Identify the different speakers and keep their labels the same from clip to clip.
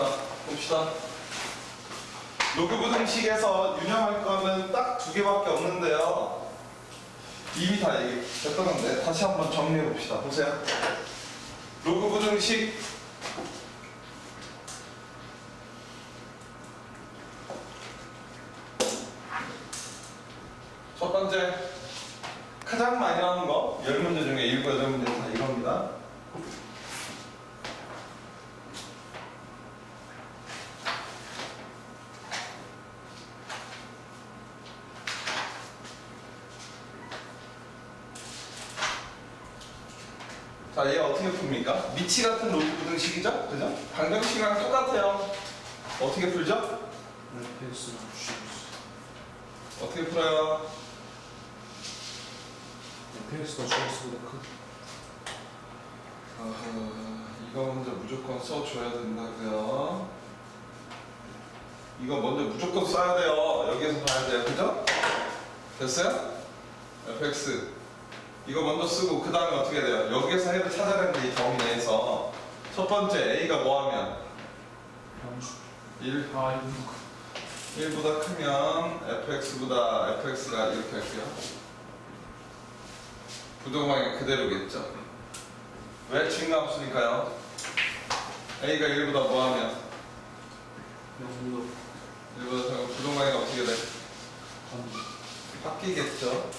Speaker 1: 자, 봅시다. 로그 부등식에서 유념할 거는 딱 두 개밖에 없는데요. 이미 다 얘기했던 건데 다시 한번 정리해 봅시다. 보세요. 로그 부등식 첫 번째 가장 많이 나오는 거 10문제 중에 7, 8문제 다 이겁니다. 자, 얘 어떻게 풉니까? 미치 부등식이죠? 그죠? 방정식이랑 똑같아요. 어떻게 풀죠?
Speaker 2: fx랑 gx
Speaker 1: 어떻게 풀어요?
Speaker 2: gx보다 크
Speaker 1: 어허, 이거 먼저 무조건 써줘야 된다고요. 이거 먼저 무조건 써야 돼요. 여기에서 봐야 돼요. 그죠? 됐어요? fx 이거 먼저 쓰고 그 다음에 어떻게 돼요? 여기에서 해를 찾아야 되는데 이 범위 내에서 첫 번째 a가 뭐하면
Speaker 2: 양수
Speaker 1: 1,
Speaker 2: 아 이거
Speaker 1: 1보다 크면 fx보다 fx가 이렇게 할게요. 부동방이 그대로겠죠. 왜 증가함수니까요? a가 1보다 뭐하면
Speaker 2: 0보다
Speaker 1: 1보다 작은 부동방이가 어떻게 돼?
Speaker 2: 반
Speaker 1: 바뀌겠죠.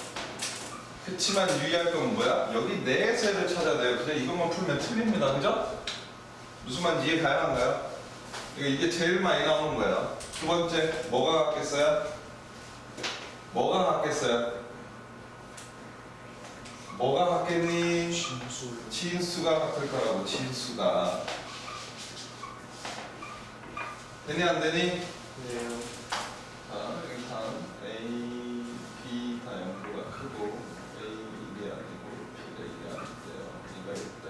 Speaker 1: 그치만 유의할 건 뭐야? 여기 네 세를 찾아야 돼요. 그냥 이것만 풀면 틀립니다. 그죠? 무슨 말인지 이해 가능한가요? 이거 이게 제일 많이 나오는 거예요. 두 번째, 뭐가 같겠어요? 뭐가 같겠어요? 뭐가 같겠니?
Speaker 2: 진수
Speaker 1: 진수가 같을 거라고, 진수가. 되니 안 되니?
Speaker 2: 네요
Speaker 1: 자, 여기 다음 A, B 다 0보다 크고 A 1이 아니고 B가 1이 아닌데요. B가 1대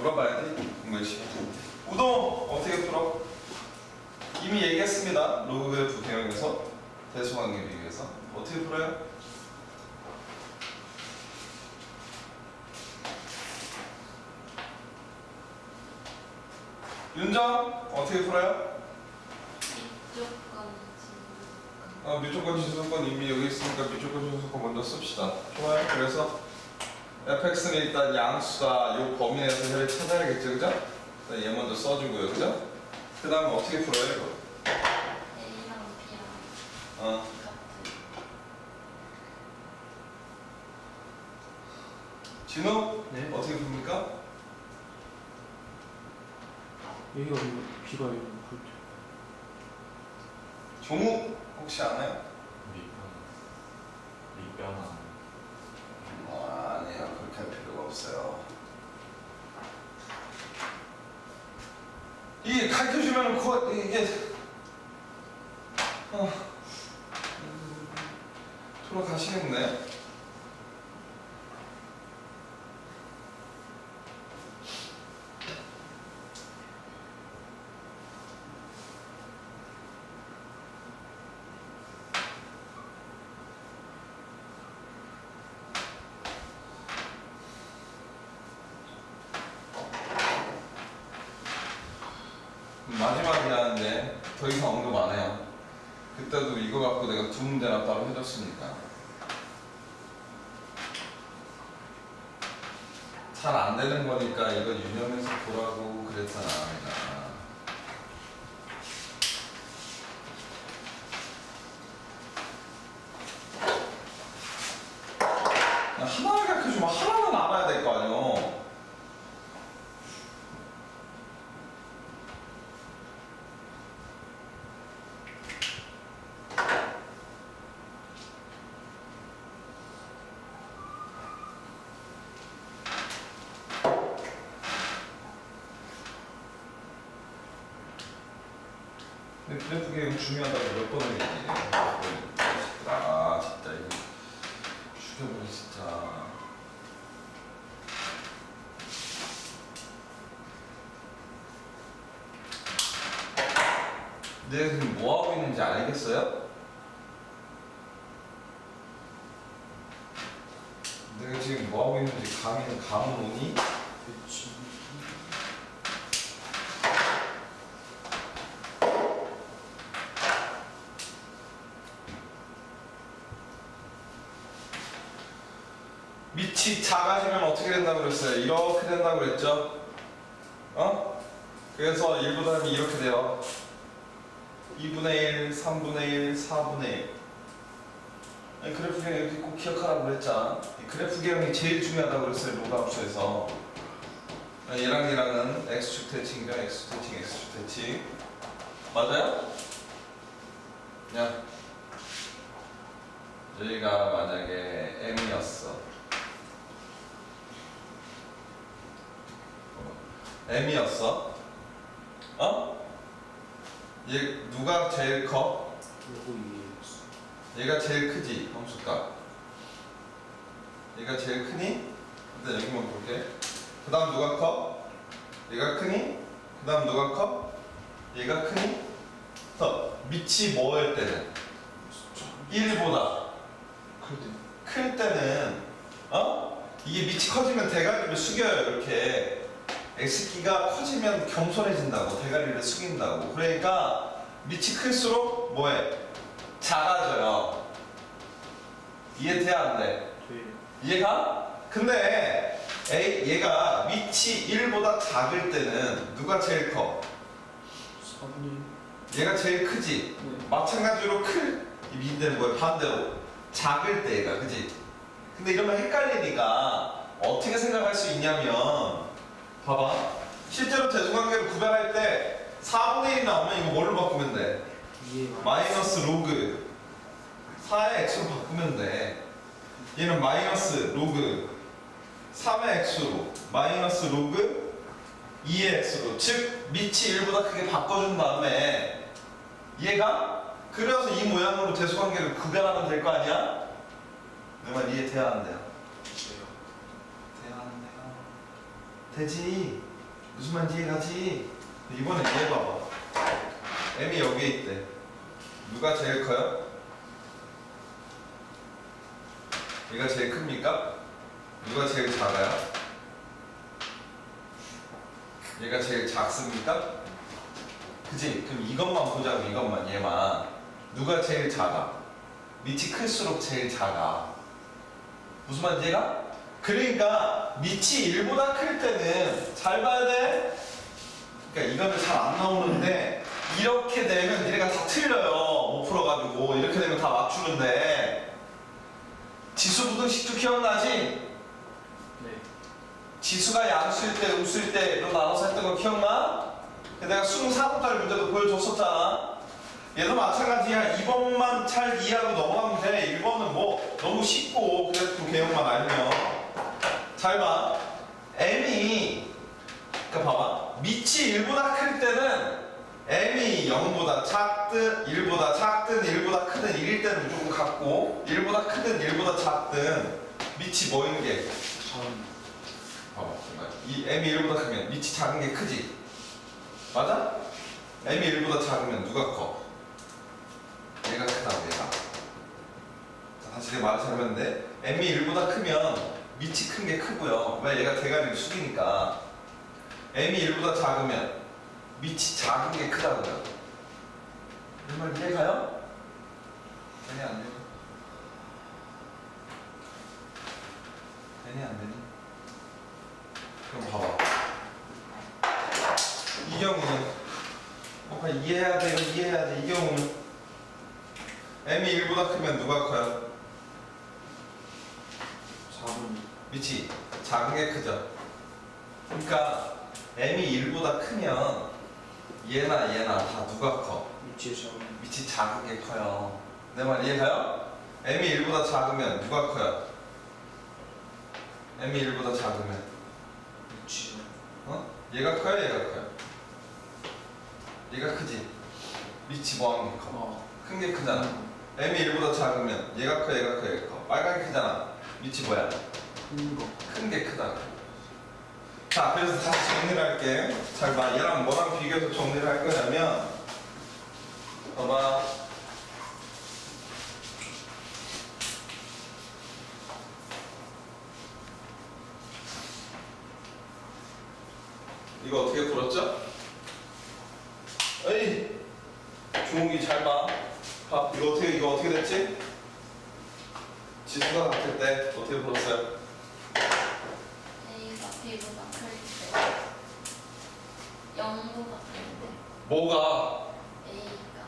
Speaker 1: 물어봐야지 공부식 우동 어떻게 풀어? 이미 얘기했습니다. 로그 그래프 대응에서 대소관계 비교해서 어떻게 풀어요? 윤정 어떻게 풀어요? 아, 무조건 지수권 이미 여기 있으니까 무조건 지수권 먼저 씁시다. 좋아요. 그래서 fx는 일단 양수다. 요 범위 내에서 혈을 찾아야겠죠, 그죠? 일단 얘 먼저 써주고요, 그죠? 그 다음에 어떻게 풀어요, 이거?
Speaker 3: A랑 B랑
Speaker 1: 어, 진우
Speaker 2: 네
Speaker 1: 어떻게 풉니까?
Speaker 2: A가 이거 B가 이거 그렇죠
Speaker 1: 종욱 혹시 아나요?
Speaker 4: 밑변 밑변
Speaker 1: 어, 아니에요. 그렇게 할 필요가 없어요. 주면 그 이게 어, 음, 돌아가시겠네. 마지막이라는데 더 이상 언급 안 해요. 그때도 이거 갖고 내가 두 해줬으니까. 잘 안 되는 거니까 이거 유념해서 보라고 그랬잖아, 내가. 그냥 하나를 가르쳐주면 하나는 알아야 될 거 아니야. 근데 개혁 중요하다고 몇 번을 얘기해. 아 진짜 이거 죽여버려 진짜. 내가 지금 뭐 하고 있는지 알겠어요? 내가 지금 뭐 하고 있는지 감이 감은 오니?
Speaker 2: 그렇지.
Speaker 1: 밑이 작아지면 어떻게 된다고 그랬어요? 이렇게 된다고 그랬죠? 어? 그래서 1보다 하면 이렇게 돼요. 2분의 1, 3분의 1, 4분의 1. 아니, 그래프 개형 이렇게 꼭 기억하라고 그랬잖아. 이 그래프 개형이 제일 중요하다고 그랬어요. 로그함수에서. 얘랑 얘랑은 x축 대칭이죠. x축 대칭, x축 대칭. 맞아요? 야. 여기가 만약에 m이었어. M이었어. 어? 얘 누가 제일 커?
Speaker 2: 요거 이해했어.
Speaker 1: 얘가 제일 크지 함수값. 얘가 제일 크니? 일단 여기만 볼게. 그 다음 누가 커? 얘가 크니? 그 다음 누가 커? 얘가 크니? 더 밑이 뭐일 때는? 1보다
Speaker 2: 그래도
Speaker 1: 클 때는 어? 이게 밑이 커지면 대가리를 숙여요 이렇게 X키가 커지면 겸손해진다고 대가리를 숙인다고 그러니까 밑이 클수록 뭐해? 작아져요 이해돼 안 돼?
Speaker 2: 돼.
Speaker 1: 이해가? 근데 A, 얘가 밑이 1보다 작을 때는 누가 제일 커?
Speaker 2: 4분의
Speaker 1: 얘가 제일 크지?
Speaker 2: 1. 네.
Speaker 1: 마찬가지로 클, 이 밑에는 뭐야? 반대로. 작을 때 얘가, 그지? 근데 이러면 헷갈리니까 어떻게 생각할 수 있냐면, 봐봐. 실제로 대수관계를 구별할 때 4분의 1이 나오면 이거 뭘로 바꾸면 돼? 마이너스 로그 4의 x로 바꾸면 돼. 얘는 마이너스 로그 3의 x로 마이너스 로그 2의 x로 즉 밑이 1보다 크게 바꿔준 다음에 얘가 그래서 이 모양으로 대수관계를 구별하면 될 거 아니야? 내 말 이해 돼야 안 돼요?
Speaker 2: 돼요.
Speaker 1: 돼야 안 돼요? 되지 무슨 말인지 이해가지? 이번에 이해해봐봐 m이 여기에 있대 누가 제일 커요? 얘가 제일 큽니까? 누가 제일 작아요? 얘가 제일 작습니까? 그지? 그럼 이것만 보자고 이것만 얘만 누가 제일 작아? 밑이 클수록 제일 작아 무슨 말인지 얘가? 그러니까 밑이 1보다 클 때는 잘 봐야 돼. 그러니까 이거는 잘 안 나오는데 이렇게 되면 니네가 다 틀려요. 못 풀어가지고 이렇게 되면 다 맞추는데. 지수 부등식도 기억나지?
Speaker 2: 네.
Speaker 1: 지수가 양수일 때 음수일 때로 나눠서 했던 거 기억나? 내가 24번짜리 문제도 보여줬었잖아. 얘도 마찬가지야. 2번만 잘 이해하고 넘어가면 돼. 1번은 뭐 너무 쉽고 그래도 그 개념만 알면 잘 봐 m이 그러니까 봐봐 밑이 1보다 클 때는 m이 0보다 작든 1보다 작든 1보다 크든 1일 때는 무조건 같고 1보다 크든 1보다 작든 밑이 뭐인 게
Speaker 2: 4분.
Speaker 1: 봐봐. 이 m이 1보다 크면 밑이 작은 게 크지 맞아? m이 1보다 작으면 누가 커? 얘가 크다고 얘가 자, 다시 내 말을 설명인데 m이 1보다 크면 밑이 큰 게 크고요 왜 얘가 대가리를 숙이니까 m이 1보다 작으면 밑이 작은 게 크다고요 이말 이해가요? 되니 안 되니? 되니 안 되니? 그럼 봐봐 이 경우는 어, 이해해야 돼 이해해야 돼 이 경우는 m이 1보다 크면 누가 커요?
Speaker 2: 4분.
Speaker 1: 밑이 작은 게 크죠. 그러니까 m이 1보다 크면 얘나 얘나 다 누가 커?
Speaker 2: 위치에 4분.
Speaker 1: 밑이 작은 게 커요. 내 말 이해가요? m이 1보다 작으면 누가 커요? m이 1보다 작으면
Speaker 2: 위치.
Speaker 1: 어? 얘가 커요? 얘가 커요? 얘가 크지? 밑이 뭐하는 게 커?
Speaker 2: 어.
Speaker 1: 큰 게 크잖아. m이 1보다 작으면 얘가 커 얘가 커 얘가 커. 빨간 게 크잖아. 밑이 뭐야?
Speaker 2: 큰
Speaker 1: 게 크다. 자, 그래서 다시 정리를 할게. 잘 봐. 얘랑 뭐랑 비교해서 정리를 할 거냐면, 봐봐. 이거 어떻게 풀었죠? 에이! 주홍이 잘 봐. 봐. 이거 어떻게, 이거 어떻게 됐지? 지수가 같을 때 어떻게 풀었어요?
Speaker 3: 0보다 큰데
Speaker 1: 뭐가
Speaker 3: A가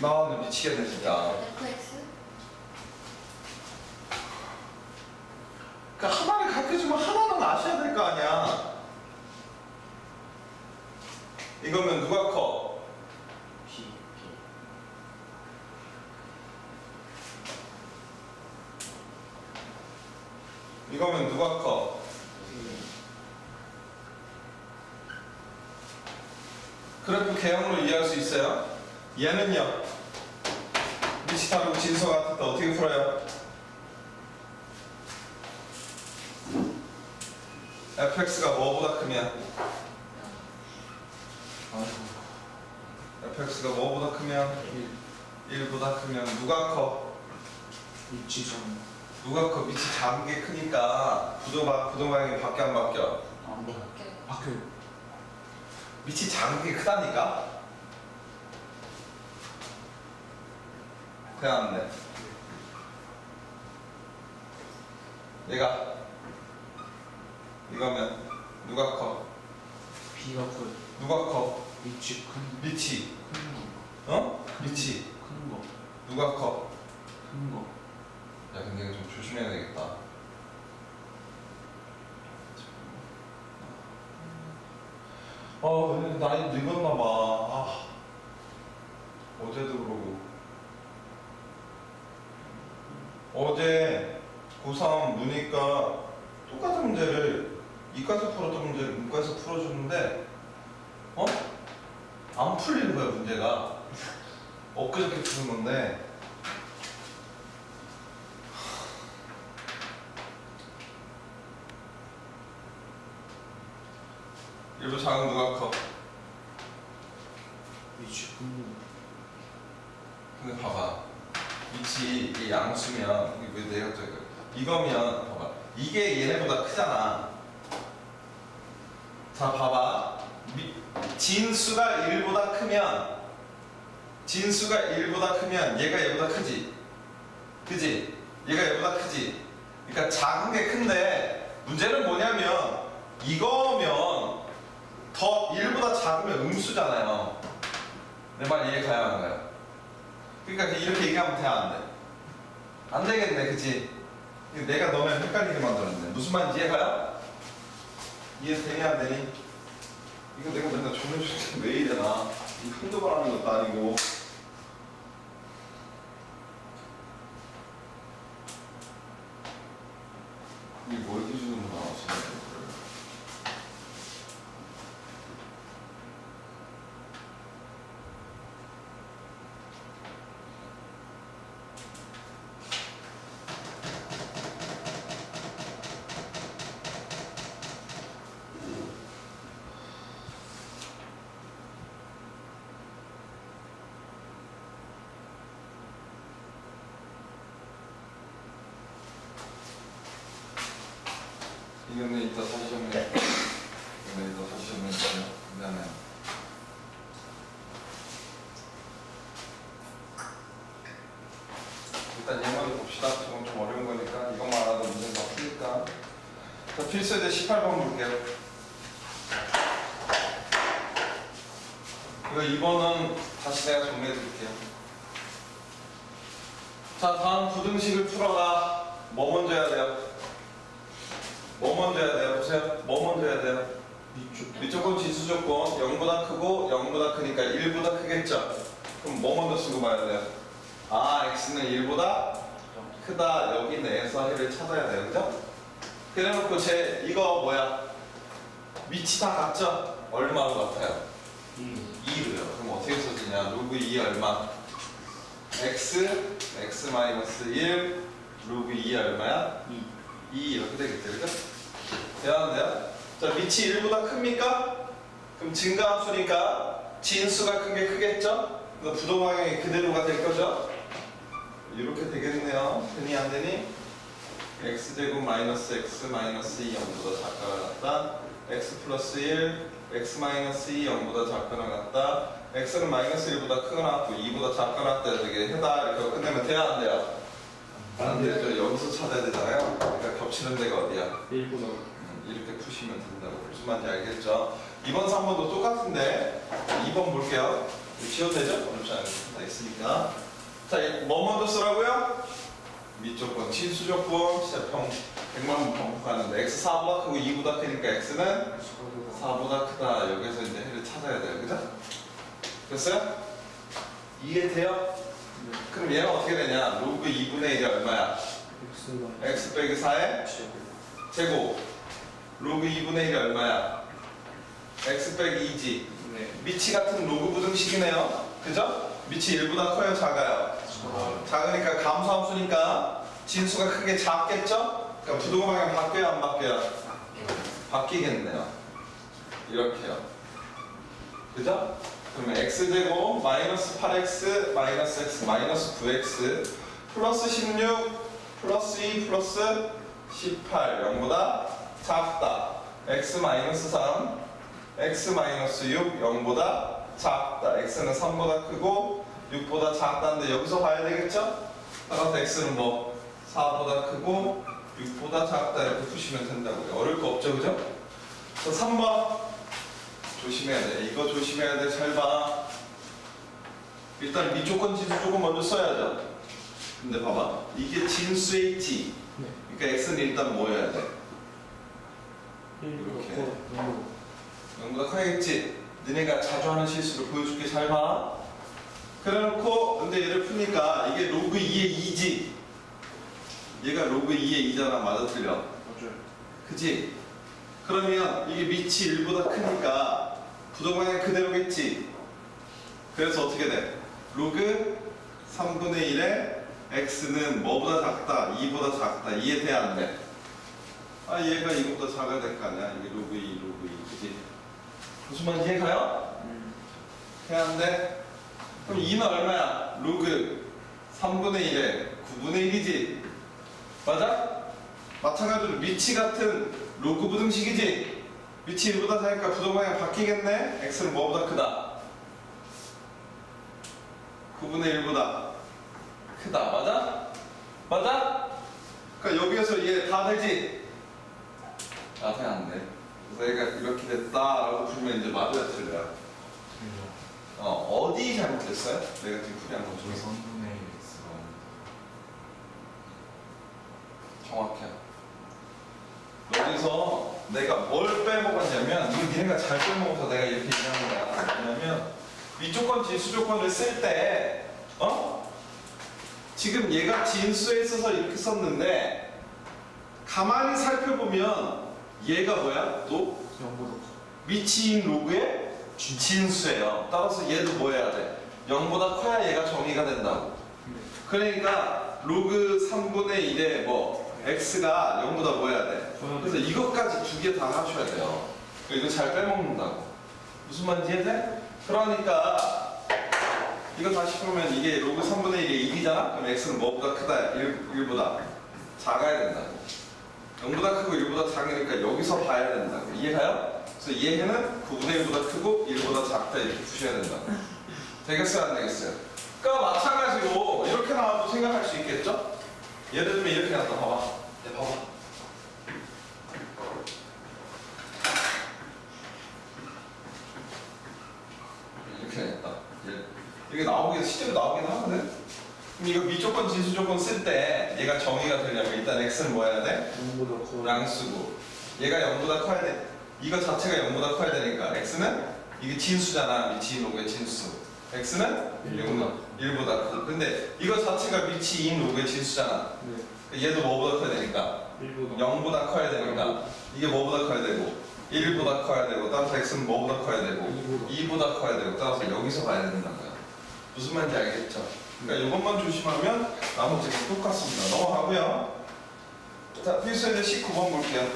Speaker 1: 나오면 미치겠네 진짜.
Speaker 3: FX?
Speaker 1: 그 하나를 가르쳐주면 하나는 아셔야 될 거 아니야. 이거면 누가 커?
Speaker 2: B, B.
Speaker 1: 이거면 누가 커? 개형으로 이해할 수 있어요? 얘는요? 미치 다르고 진수 같을 때 어떻게 풀어요? fx가 뭐보다 크면? fx가 뭐보다 크면? 1보다 크면 누가 커?
Speaker 2: 위치 정.
Speaker 1: 누가 커? 밑이 작은 게 크니까 부도, 방- 부도 방향이 바뀌어 안 바뀌어?
Speaker 2: 안 돼.
Speaker 3: 이렇게
Speaker 2: 바뀌어요.
Speaker 1: 밑이 게 크다니까? 그냥 안 돼. 얘가 이거면 누가 커?
Speaker 2: B가 커요.
Speaker 1: 누가 커?
Speaker 2: 위치 큰,
Speaker 1: 밑이
Speaker 2: 큰 거.
Speaker 1: 어? 밑이
Speaker 2: 큰 거.
Speaker 1: 누가 커?
Speaker 2: 큰 거.
Speaker 1: 야 근데 이거 좀 조심해야 되겠다. 아, 왜 나이 늙었나 봐. 아, 어제도 그러고. 어제 고3 문이과 똑같은 문제를 이과에서 풀었던 문제를 문과에서 풀어줬는데, 어? 안 풀리는 거야, 문제가. 엊그저께 푸는 건데, 일부 작은 누가 커?
Speaker 2: 위치 큰 거.
Speaker 1: 근데 봐봐. 위치 이게 양수면 이게 왜 내가 저기 이거면 봐봐. 이게 얘네보다 크잖아. 자 봐봐. 미, 진수가 1보다 크면 진수가 1보다 크면 얘가 얘보다 크지? 그지? 얘가 얘보다 크지? 그러니까 작은 게 큰데 문제는 뭐냐면 이거면 더 1보다 작으면 음수잖아요 내 말 이해 가야 하나요? 그러니까 이렇게 얘기하면 돼, 안 돼? 안 되겠네, 그치? 내가 너네 헷갈리게 만들었네. 무슨 말인지 이해가요? 이해되니, 안 되니? 이거 내가 맨날 조면줄 때왜 이래 나? 이거 한두 번 하는 것도 아니고. 이게 뭐 이렇게 주는구나, 진짜. 이거는 이따 정리해. 이거는 이따 다시 정리해. 미안해. 일단 얘만 봅시다. 저건 좀 어려운 거니까 이것만 알아도 문제는 다 풀니까. 자, 필수에 18번 볼게요. 이거 2번은 다시 내가 정리해 드릴게요. 자, 다음 부등식을 풀어라. 뭐 먼저 해야 돼요? 뭐 먼저 해야 돼요? 보세요. 뭐 먼저 해야 돼요? 위쪽은 지수 조건 0보다 크고 0보다 크니까 1보다 크겠죠? 그럼 뭐 먼저 쓰고 봐야 돼요? 아, x는 1보다 크다. 여기 내에서 해를 찾아야 돼요. 그죠? 그래놓고 제 이거 뭐야? 위치 다 같죠? 얼마로 같아요?
Speaker 2: 이.
Speaker 1: 2로요. 그럼 어떻게 써지냐? 로그 2 얼마? x, x 마이너스 1, 로그 2 얼마야?
Speaker 2: 이.
Speaker 1: 2 이렇게 되겠죠, 그죠? 대단한데요? 자, 밑이 1보다 큽니까? 그럼 증가함수니까 진수가 큰 게 크겠죠? 그래서 부도 방향이 그대로가 될 거죠? 이렇게 되겠네요. 되니 안 되니? x제곱 마이너스 x 마이너스 2 0보다 작가가 같다. x 플러스 1, x 마이너스 2 0보다 작거나 같다. x는 마이너스 1보다 크거나 같고 2보다 작거나 같다. 되게 해다 이렇게 끝내면 돼야 안 돼요? 안 되죠. 여기서 찾아야 되잖아요. 그러니까 겹치는 데가 어디야?
Speaker 2: 1보다
Speaker 1: 음, 이렇게 푸시면 된다고. 무슨 말인지 알겠죠? 2번, 3번도 똑같은데 2번 볼게요. 지워도 되죠? 어렵지 않은 다 있으니까. 자, 이- 뭐 먼저 쓰라고요? 밑조건, 친수조건, 진짜 평, 100만 번 반복하는데 x 4보다 크고 2보다 크니까 x는 4보다 크다. 여기서 이제 해를 찾아야 돼요. 그죠? 됐어요? 이해돼요? 그럼 얘는 어떻게 되냐? 로그 2분의 1이 얼마야?
Speaker 2: X
Speaker 1: 빼기 4의 제곱. 로그 2분의 1이 얼마야? x 빼기 2지.
Speaker 2: 네
Speaker 1: 미치 같은 로그 부등식이네요. 그죠? 미치 1보다 커요, 작아요? 작으니까 감소함수니까 진수가 크게 작겠죠? 그러니까 부등호 방향 바뀌어요, 안 바뀌어요? 바뀌겠네요. 이렇게요. 그죠? 그러면 x제곱 마이너스 8x 마이너스 x 마이너스 9x 플러스 16 플러스 2 플러스 18 0보다 작다. x 마이너스 3 x 마이너스 6 0보다 작다. x는 3보다 크고 6보다 작다는데 여기서 봐야 되겠죠? 따라서 x는 뭐 4보다 크고 6보다 작다 이렇게 푸시면 된다고요. 어려울 거 없죠, 그죠? 자, 3번 조심해야 돼. 이거 조심해야 돼. 잘 봐. 일단 미조건 진수 조금 먼저 써야죠. 근데 봐봐. 이게 진수의 있지.
Speaker 2: 네
Speaker 1: 그러니까 x는 일단 뭐여야 돼?
Speaker 2: 1보다
Speaker 1: 이렇게.
Speaker 2: 커
Speaker 1: 0보다 커야겠지. 너네가 자주 하는 실수를 보여줄게. 잘 봐. 그래놓고 근데 얘를 푸니까 이게 로그 2의 2지. 얘가 로그 2의 2잖아. 맞아 틀려.
Speaker 2: 맞아요
Speaker 1: 그지? 그러면 이게 밑이 1보다 크니까 부동방향 그대로겠지? 그래서 어떻게 돼? 로그 3분의 1에 x는 뭐보다 작다? 2보다 작다. 이해돼 안 돼? 아 얘가 이거보다 작아야 될거 아니야? 이게 로그 2, 로그 2, 그지? 무슨 말인지 이해가요?
Speaker 2: 음.
Speaker 1: 안 돼? 그럼 2는 얼마야? 로그 3분의 1에 9분의 1이지? 맞아? 마찬가지로 미치 같은 로그 부등식이지? 미치 1보다 작으니까 부동방향 바뀌겠네? x는 뭐보다 크다? 9분의 1보다 크다. 맞아? 맞아? 그러니까 여기에서 얘 다 되지? 아, 돼안 돼. 그래서 얘가 이렇게 됐다라고 풀면 이제 맞아야 틀려요. 어, 어디 잘못됐어요? 내가 지금 풀이한 것 중에서
Speaker 4: 3분의 1 x가
Speaker 1: 정확해요. 여기서 내가 뭘 빼먹었냐면 이거 니네가 잘 빼먹어서 내가 이렇게 얘기하는 거야. 뭐냐면 위조건 진수조건을 쓸 때 어? 지금 얘가 진수에 있어서 이렇게 썼는데 가만히 살펴보면 얘가 뭐야? 또
Speaker 2: 0보다 커
Speaker 1: 미치인 로그의 진수예요. 따라서 얘도 뭐 해야 돼? 0보다 커야 얘가 정의가 된다고.
Speaker 2: 네
Speaker 1: 그러니까 로그 3분의 1에 뭐 x가 0보다 뭐 해야 돼? 그래서 이것까지 두 개 다 하셔야 돼요. 이거 잘 빼먹는다고. 무슨 말인지 이해돼? 그러니까 이거 다시 풀면 이게 로그 3분의 1이 1이잖아? 그럼 x는 뭐보다 크다? 1, 보다 작아야 된다고. 0보다 크고 1보다 작으니까 여기서 봐야 된다고. 이해가요? 그래서 얘는 9분의 1보다 크고 1보다 작다 이렇게 푸셔야 된다고. 되겠어요? 안 되겠어요? 그러니까 마찬가지로 이렇게 나와도 생각할 수 있겠죠? 예를 들면 이렇게 나왔다 봐봐. 네, 봐봐. 이렇게 됐다. 예. 이게 나오긴 실제로 나오긴 하거든. 그럼 이거 미조건 진수 조건 쓸 때 얘가 정의가 되려면 일단 x는 뭐 해야 돼?
Speaker 2: 0보다 커
Speaker 1: 양수고 얘가 0보다 커야 돼. 이거 자체가 0보다 커야 되니까 x는 이게 진수잖아. 미치인 로그의 진수. x는 0보다 1보다 커. 근데 이거 자체가 미치인 로그의 진수잖아.
Speaker 2: 네
Speaker 1: 얘도 뭐보다 커야 되니까
Speaker 2: 1보다
Speaker 1: 0보다 커야 되니까 이게 뭐보다 커야 되고 1보다 커야 되고 따라서 x는 뭐보다 커야 되고
Speaker 2: 2보다
Speaker 1: 2보다 커야 되고 따라서 여기서 봐야 된다고요. 무슨 말인지 알겠죠? 그러니까 이것만 조심하면 나머지가 똑같습니다. 넘어가고요. 자, 필수에 19번 볼게요.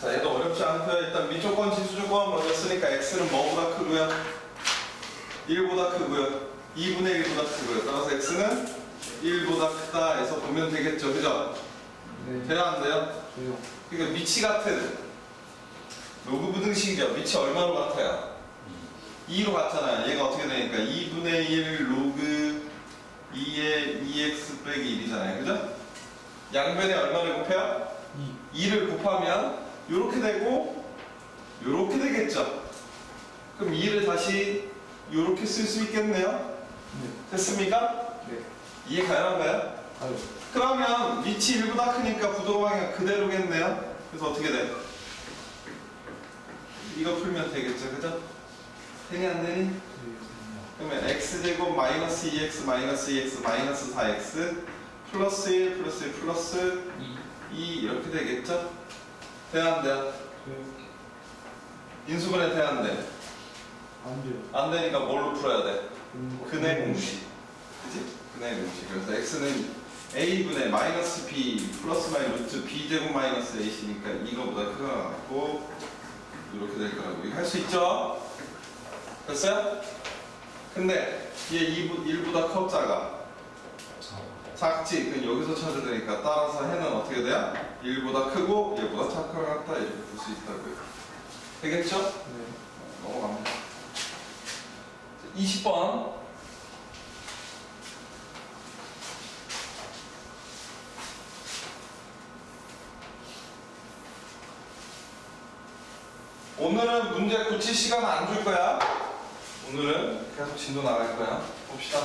Speaker 1: 자, 얘도 어렵지 않고요. 일단 미조건, 지수 조건 먼저 쓰니까 x는 뭐보다 크고요? 1보다 크고요. 2분의 1보다 크고요. 따라서 x는 1보다 크다 해서 보면 되겠죠. 그죠?
Speaker 2: 네.
Speaker 1: 돼요 안 돼요? 그러니까 밑이 같은 로그 부등식이죠. 밑이 얼마로 같아요? 2로 같잖아요. 얘가 어떻게 되니까 2분의 1 로그 2의 2x 빼기 1이잖아요. 그죠? 양변에 얼마를 곱해요?
Speaker 2: 2.
Speaker 1: 2를 곱하면 이렇게 되고 이렇게 되겠죠. 그럼 2를 다시 이렇게 쓸 수 있겠네요.
Speaker 2: 네.
Speaker 1: 됐습니까?
Speaker 2: 네.
Speaker 1: 이해 가능한가요?
Speaker 2: 가요.
Speaker 1: 그러면 밑이 1보다 크니까 부동방향 그대로겠네요. 그래서 어떻게 돼? 이거 풀면 되겠죠, 그죠? 되니 안 되니?
Speaker 2: 네.
Speaker 1: 그러면 x제곱 마이너스 2x 마이너스 2x 마이너스 4x 플러스 1 플러스 1 플러스
Speaker 2: 2.
Speaker 1: 2 이렇게 되겠죠? 돼야 안 돼요?
Speaker 2: 돼요.
Speaker 1: 인수분해 돼야 안 돼?
Speaker 2: 안 돼요.
Speaker 1: 안 되니까 뭘로 풀어야 돼?
Speaker 2: 음,
Speaker 1: 근의 공식. 그지? 근의 공식. 그래서 x는 a분의 마이너스 b 플러스 마이너스 루트 b 제곱 마이너스 a시니까 이거보다 크가 같고 이렇게 될 거라고. 이거 할 수 있죠? 됐어요? 근데 얘 2부, 1보다 커 작아. 작지? 그럼 여기서 찾아야 되니까 따라서 해는 어떻게 돼요? 1보다 크고 얘보다 작고 같다 이렇게 볼 수 있다고요. 되겠죠?
Speaker 2: 네.
Speaker 1: 넘어갑니다. 20번. 오늘은 문제 고칠 시간 안 줄 거야. 오늘은 계속 진도 나갈 거야. 봅시다.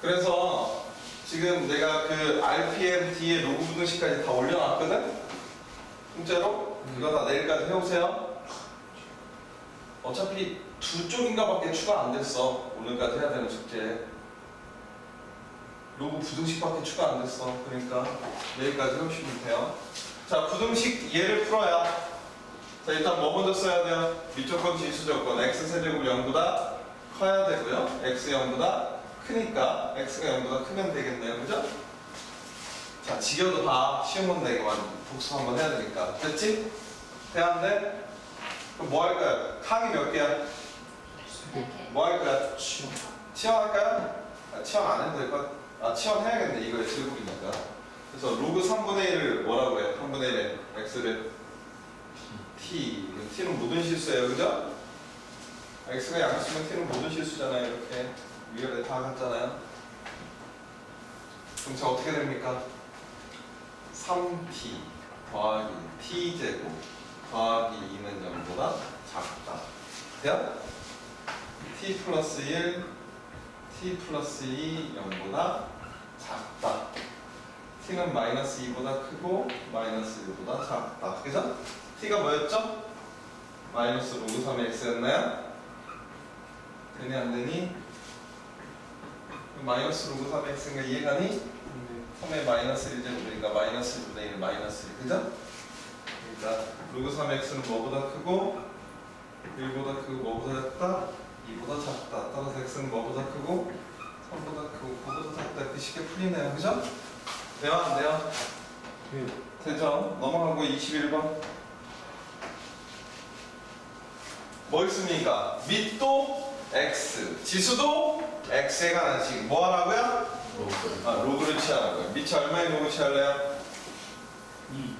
Speaker 1: 그래서 지금 내가 그 RPM 뒤에 로그 분등식까지 다 올려놨거든? 통째로? 이거 다 내일까지 해오세요. 어차피 두 쪽인가 밖에 추가 안 됐어. 오늘까지 해야 되는 숙제. 로그 부등식 밖에 추가 안 됐어. 그러니까 내일까지 해오시면 돼요. 자, 부등식 얘를 풀어야. 자, 일단 뭐 먼저 써야 돼요? 밑조건 지수 조건. x 세제곱 0보다 커야 되고요. x 0보다 크니까 x가 0보다 크면 되겠네요. 그죠? 자, 지겨도 다 시험 문제 이거 복습 한번 해야 되니까. 됐지? 돼? 그럼 뭐 할까요? 항이 몇 개야?
Speaker 3: 네.
Speaker 1: 뭐 할까요?
Speaker 2: 치워.
Speaker 1: 치환할까요? 아, 치환 안 해도 될것 같아. 아, 치환해야겠네. 이거의 제곱이니까. 그래서 로그 3분의 1을 뭐라고 해? 3분의 1에 x를 t. t는 모든 실수예요. 그죠? x가 양수면 t는 모든 실수잖아요. 이렇게. 위아래 다 같잖아요. 그럼 저 어떻게 됩니까? 3t 더하기 t제곱 더하기 2는 0보다 작다. 돼요? t 플러스 1 t 플러스 2 0보다 작다. t는 마이너스 2보다 크고 마이너스 1보다 작다. 그죠? T가 뭐였죠? 마이너스 로그 3의 x였나요? 되니 안 되니? 마이너스 로그 3의 x인가 이해가니?
Speaker 2: 네.
Speaker 1: 3의 마이너스 1제곱이니까 마이너스 1분의 1 마이너스 1 그죠? 그러니까 로그 3x는 뭐보다 크고 1보다 크고 뭐보다 작다? 2보다 작다 따라서 x는 뭐보다 크고 3보다 크고 9보다 작다 이렇게 쉽게 풀리네요 그죠? 돼요 안 돼요?
Speaker 2: 돼요.
Speaker 1: 되죠? 넘어가고 21번 뭐 있습니까? 밑도 x 지수도 x에 관한 식뭐 하라고요? 아, 로그를 취하라고요. 밑이 얼마의 로그 취할래요?
Speaker 2: 2.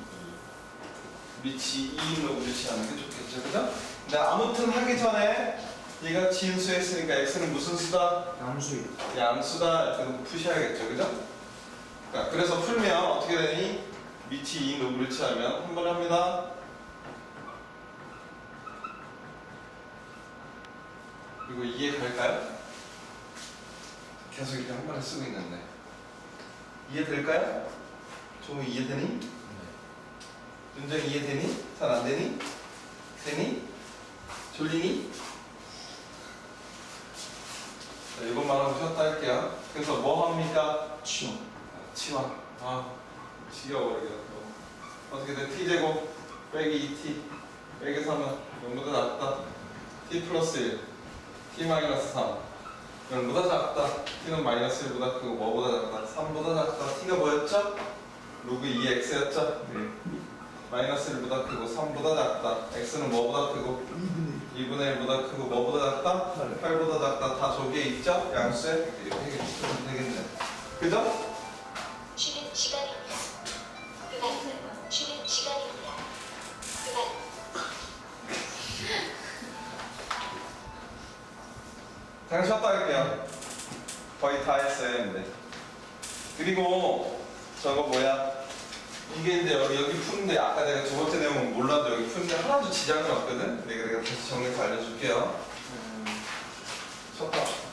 Speaker 1: 밑이 2인 로그를 취하는 게 좋겠죠, 그죠? 근데 아무튼 하기 전에 얘가 진수 했으니까 x는 무슨 수다?
Speaker 2: 양수요.
Speaker 1: 양수다. 이렇게 푸셔야겠죠, 그죠? 자, 그래서 풀면 어떻게 되니? 밑이 2인 로그를 취하면 한 번 합니다. 이거 이해 갈까요? 계속 이렇게 한 번에 쓰고 있는데 이해될까요? 좀 이해되니? 윤정 이해되니? 잘 안 되니? 되니? 졸리니? 자, 이것만 하고 쉬었다 할게요. 그래서 뭐 합니까?
Speaker 2: 치워.
Speaker 1: 치환. 아, 지겨워버리겠다. 어떻게 돼? t제곱 빼기 2t 빼기 3은 0보다 작다. t 플러스 1, t 마이너스 3. 0보다 작다. t는 마이너스 1보다 크고 뭐보다 작다? 3보다 작다. t가 뭐였죠? 로그 2x였죠?
Speaker 2: 네.
Speaker 1: 마이너스 1보다 크고 3보다 작다. x는 뭐보다 크고
Speaker 2: 2분의
Speaker 1: 2분의 1보다 크고 뭐보다 작다?
Speaker 2: 8.
Speaker 1: 8보다 작다. 다 저기에 있죠? 양수에 이렇게 되겠네. 그죠? 잠깐 쉬었다 할게요. 거의 다 했어요, 근데. 그리고 저거 뭐야? 이게 이제 여기, 여기 푸는데 아까 내가 두 번째 내용은 몰라도 여기 푸는데 하나도 지장은 없거든? 근데 내가 다시 정리해서 알려줄게요. 음. 쳤다.